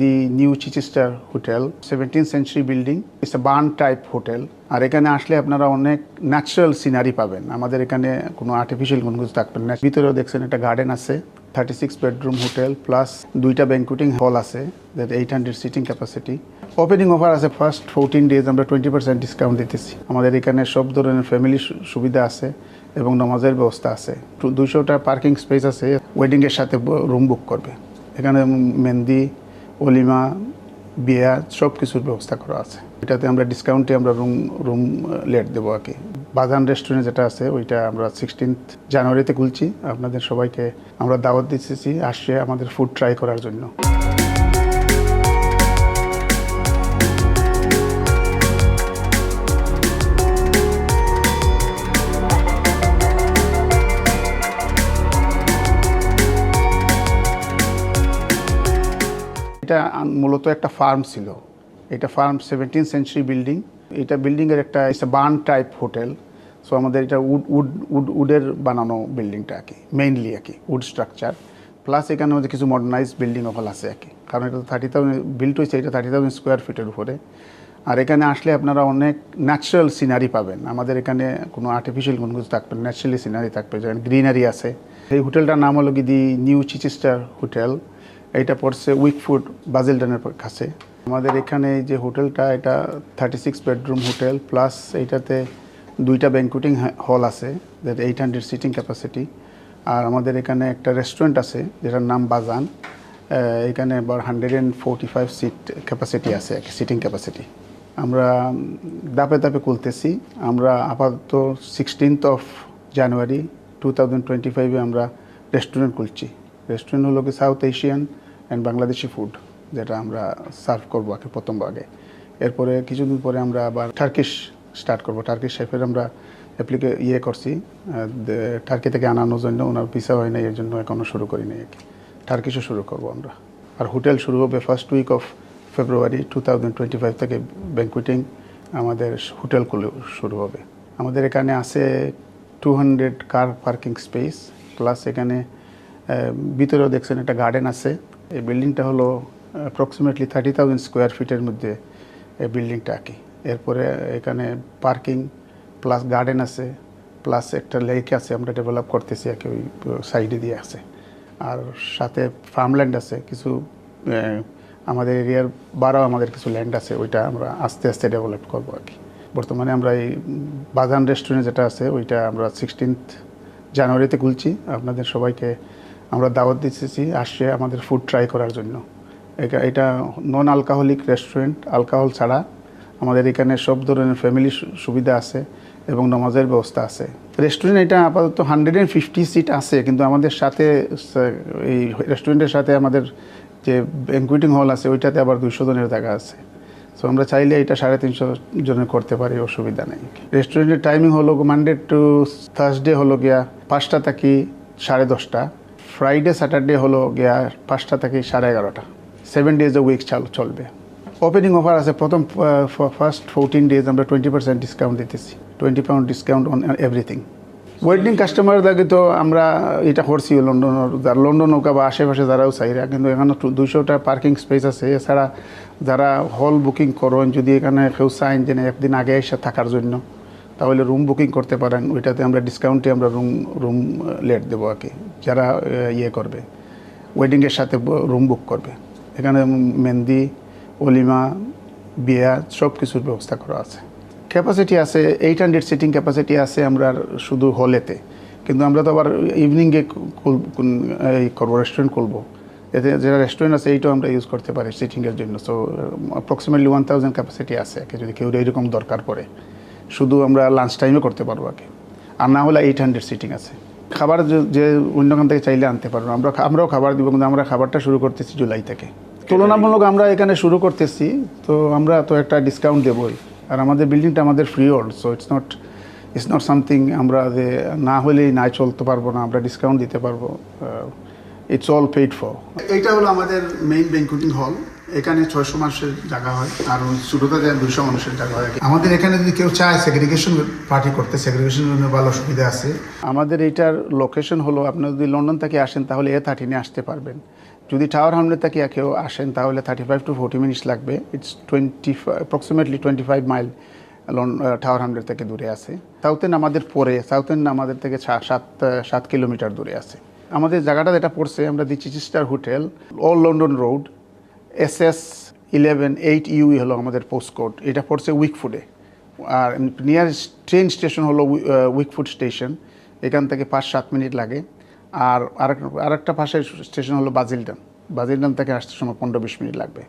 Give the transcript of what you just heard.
The new Chichester hotel seventeen century building it's a barn type hotel আর এখানে আসলে আপনারা অনেক ন্যাচারাল সিনারি পাবেন। আমাদের এখানে কোনো আর্টিফিশিয়াল কোনো কিছু থাকবেন না। ভিতরেও দেখছেন একটা গার্ডেন আছে thirty six bedroom hotel plus দুইটা ব্যাঙ্কুটিং হল আছে that eight hundred seating capacity opening offer আছে ফার্স্ট ফোরটিন ডেজ আমরা টোয়েন্টি পার্সেন্ট ডিসকাউন্ট দিতেছি। আমাদের এখানে সব ধরনের ফ্যামিলি সুবিধা আছে এবং নামাজের ব্যবস্থা আছে। দুইশোটা পার্কিং স্পেস আছে ওয়েডিংয়ের সাথে রুম বুক করবে। এখানে মেহেন্দি অলিমা, বিয়া সব কিছুর ব্যবস্থা করা আছে। এটাতে আমরা ডিসকাউন্টে আমরা রুম রুম লেট দেবো আর কি বাজান রেস্টুরেন্ট যেটা আছে, ওইটা আমরা সিক্সটিন্থ জানুয়ারিতে খুলছি। আপনাদের সবাইকে আমরা দাওয়াত দিতেছি আসছে আমাদের ফুড ট্রাই করার জন্য। এটা মূলত একটা ফার্ম ছিল। এটা ফার্ম সেভেন্টিন সেঞ্চুরি বিল্ডিং এটা বিল্ডিংয়ের একটা বার্ন টাইপ হোটেল সো আমাদের এটা উড উড উড উডের বানানো বিল্ডিংটা আর কি মেইনলি আর কি উড স্ট্রাকচার প্লাস এখানে আমাদের কিছু মডার্নাইজ বিল্ডিং হল আছে আর কি। কারণ এটা থার্টি থাউজেন্ড বিল্ড হয়েছে, এটা থার্টি থাউজেন্ড স্কোয়ার ফিটের উপরে। আর এখানে আসলে আপনারা অনেক ন্যাচারাল সিনারি পাবেন। আমাদের এখানে কোনো আর্টিফিশিয়াল কোনো কিছু থাকবে ন্যাচারালি সিনারি থাকবে। যেমন গ্রিনারি আছে। এই হোটেলটার নাম হলো কি দি নিউ চিচেস্টার হোটেল। এটা পড়ছে উইকফুড বাজেলডানের কাছে। আমাদের এখানে যে হোটেলটা, এটা thirty six bedroom hotel plus এইটাতে দুইটা ব্যাঙ্কুটিং হল আছে that eight hundred seating capacity আর আমাদের এখানে একটা রেস্টুরেন্ট আছে, যেটার নাম বাজান এখানে আবার hundred and forty five seat capacity আছে সিটিং ক্যাপাসিটি আমরা দাপে দাপে খুলতেছি। আমরা আপাতত sixteenth of January two thousand twenty ফাইভে আমরা রেস্টুরেন্ট খুলছি। রেস্টুরেন্ট হলো কি South Asian and Bangladeshi food যেটা আমরা সার্ভ করব আগে প্রথম আগে। এরপরে কিছুদিন পরে আমরা আবার টার্কিশ স্টার্ট করব। টার্কিশ শেফের আমরা অ্যাপ্লিকে ইয়ে করছি টার্কি থেকে আনানোর জন্য। ওনার ভিসা হয় নাই এর জন্য এখনও শুরু করিনি আর কি। টার্কিশও শুরু করব আমরা। আর হোটেল শুরু হবে first week of February two thousand twenty five থেকে ব্যাঙ্কুইটিং আমাদের হোটেল হোটেলগুলো শুরু হবে। আমাদের এখানে আছে two hundred car parking space plus এখানে ভিতরেও দেখছেন একটা গার্ডেন আছে। এই বিল্ডিংটা হলো অ্যাপ্রক্সিমেটলি থার্টি থাউজেন্ড স্কোয়ার ফিটের মধ্যে এই বিল্ডিংটা আঁকি এরপরে এখানে পার্কিং প্লাস গার্ডেন আছে প্লাস একটা লেক আছে আমরা ডেভেলপ করতেছি আর কি ওই সাইডে দিয়ে আছে। আর সাথে ফার্মল্যান্ড আছে, কিছু আমাদের এরিয়ার বারো আমাদের কিছু ল্যান্ড আছে, ওইটা আমরা আস্তে আস্তে ডেভেলপ করব আর কি। বর্তমানে আমরা এই বাজান রেস্টুরেন্ট যেটা আছে, ওইটা আমরা সিক্সটিন্থ জানুয়ারিতে খুলছি। আপনাদের সবাইকে আমরা দাওয়াত দিতেছি আসছে আমাদের ফুড ট্রাই করার জন্য। এটা এটা নন আলকাহলিক রেস্টুরেন্ট আলকাহল ছাড়া আমাদের এখানে সব ধরনের ফ্যামিলি সুবিধা আছে এবং নামাজের ব্যবস্থা আছে। রেস্টুরেন্ট এটা আপাতত হান্ড্রেড অ্যান্ড ফিফটি সিট আছে, কিন্তু আমাদের সাথে এই রেস্টুরেন্টের সাথে আমাদের যে ব্যাঙ্কুইটিং হল আছে, ওইটাতে আবার দুইশো জনের জায়গা আছে। সো আমরা চাইলে এটা সাড়ে তিনশো জনের করতে পারি, অসুবিধা নেই। রেস্টুরেন্টের টাইমিং হলো মানডে টু থার্সডে হলো গিয়া পাঁচটা থাকি সাড়ে দশটা। ফ্রাইডে স্যাটারডে হলো গিয়া পাঁচটা থেকে সাড়ে এগারোটা। সেভেন ডেজ এ উইক চাল চলবে। ওপেনিং অফার আছে, প্রথম ফার্স্ট ফোরটিন ডেজ আমরা টোয়েন্টি পার্সেন্ট ডিসকাউন্ট দিতেছি। Twenty pound discount on everything wedding customer দাগে তো আমরা এটা করছি লন্ডনের, যারা লন্ডন নৌকা বা আশেপাশে যারাও চাইরা, কিন্তু এখানে দুইশোটা পার্কিং স্পেস আছে। এছাড়া যারা হল বুকিং করেন, যদি এখানে কেউ চাইন যে একদিন আগে এসে থাকার জন্য। তাহলে রুম বুকিং করতে পারেন, ওইটাতে আমরা ডিসকাউন্টে আমরা রুম রুম লেট দেবো কি, যারা ইয়ে করবে ওয়েডিংয়ের সাথে রুম বুক করবে। এখানে মেহেন্দি, অলিমা, বিয়া সব কিছুর ব্যবস্থা করা আছে। ক্যাপাসিটি আছে এইট হান্ড্রেড সিটিং ক্যাপাসিটি আছে আমরা শুধু হলেতে কিন্তু আমরা তো আবার ইভিনিংয়ে করব রেস্টুরেন্ট খুলবো। এতে যেটা রেস্টুরেন্ট আছে, এইটাও আমরা ইউজ করতে পারি সিটিংয়ের জন্য। So approximately one thousand capacity আছে যদি কেউ এইরকম দরকার পড়ে। শুধু আমরা লাঞ্চ টাইমে করতে পারব আগে। আর না হলে এইট হান্ড্রেড সিটিং আছে। খাবার যে- অন্যখান থেকে চাইলে আনতে পারব। আমরা আমরাও খাবার দিব কিন্তু আমরা খাবারটা শুরু করতেছি জুলাই থেকে। তুলনামূলক আমরা এখানে শুরু করতেছি তো আমরা তো একটা ডিসকাউন্ট দেবই। আর আমাদের বিল্ডিংটা আমাদের freehold so it's not it's not something আমরা যে না হলেই না চলতে পারব না আমরা ডিসকাউন্ট দিতে পারব। ইটস অল পেইড ফর এইটা হলো আমাদের মেইন ব্যাঙ্কুটিং হল এখানে ছয়শো মানুষের জায়গা হয়, আর ওই ছোটোতে যায় দুইশো মানুষের জায়গা হয়। আমাদের এখানে যদি কেউ চায় সেগ্রিগেশন পার্টি করতে সেগ্রিগেশন ভালো সুবিধা আছে। আমাদের এইটার লোকেশন হলো, আপনি যদি লন্ডন থেকে আসেন, তাহলে এ থার্টিনে আসতে পারবেন। যদি টাওয়ার হামলে থেকে কেউ আসেন, তাহলে thirty five to forty minutes লাগবে it's twenty approximately twenty five mile Tower হামলের থেকে দূরে আছে। সাউথেন আমাদের পরে সাউথেন আমাদের থেকে সাত সাত কিলোমিটার দূরে আছে। আমাদের জায়গাটা যেটা পড়ছে, আমরা দিচ্ছি Chichester hotel old London road S S eleven eight U E হলো আমাদের পোস্ট কোড এটা পড়ছে উইকফুডে আর নিয়ারেস্ট ট্রেন স্টেশন হলো উই- উইকফুড স্টেশন এখান থেকে পাঁচ সাত মিনিট লাগে। আর আরেক, আরেকটা পাশের স্টেশন হলো বাজিলডান। বাজিলডান থেকে আসতে সময় পনেরো বিশ মিনিট লাগবে।